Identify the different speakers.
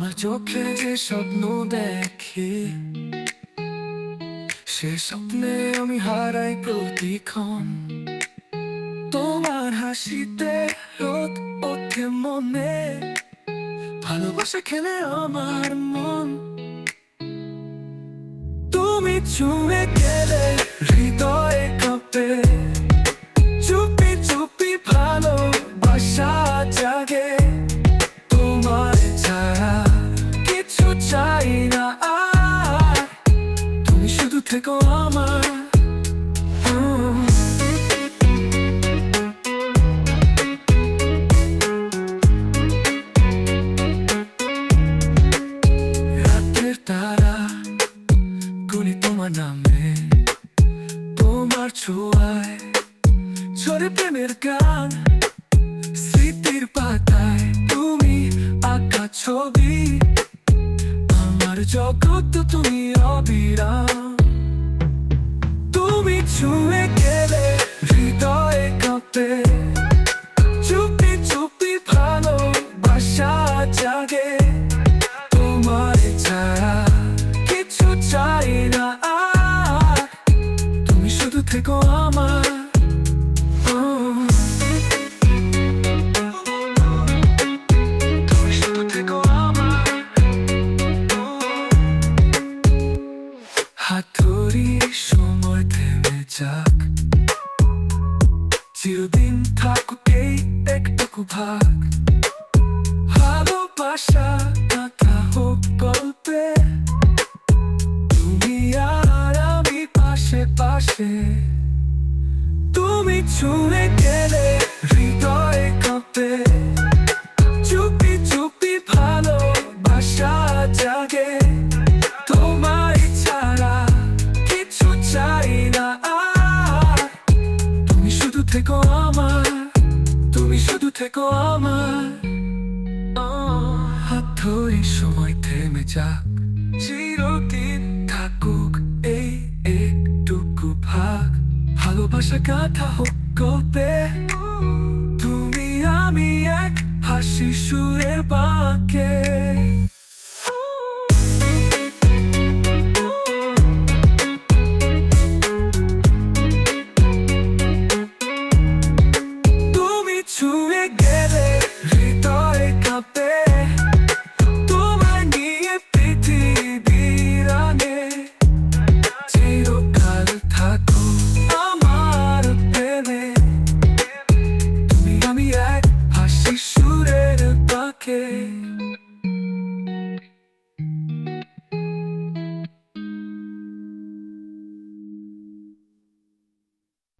Speaker 1: তোমার চোখে যে স্বপ্ন দেখি, সে স্বপ্নে আমি হারাই প্রতিক্ষণ। তোমার হাসিতে রোদ ওঠে মনে, ভালোবাসা খেলে আমার মন। তুমি চুমে গেলে, হৃদয়ে কাঁপে। থেকো আমার উম। তারা তোমার নামে, তোমার ছোঁয়ায়। ঝরে প্রেমের গান স্মৃতির পাতায়, তুমি আঁকা ছবি। আমার জগৎ, তুমি অবিরাম। তুমি ছুঁয়ে গেলে, হৃদয়ে কাঁপে। চুপি চুপি ভালোবাসা জাগে। তোমার ছাড়া কিছু চাই না। তুমি শুধু থেকো চিরদিন থাকুক এই একটুকু ভাগ। ভালোবাসা কথা হোক গল্পে। তুমি আর আমি পাশে পাশে। তুমি ছুঁড়ে গেলে থেকো আমার, তুমি শুধু থেকো আমার। হাত ধরে সময় থেমে যাক, চিরদিন থাকুক এই একটুকু ভাগ। ভালোবাসা গাথা হোক গল্পে, তুমি আমি এক হাসি সুরে বাঁকে।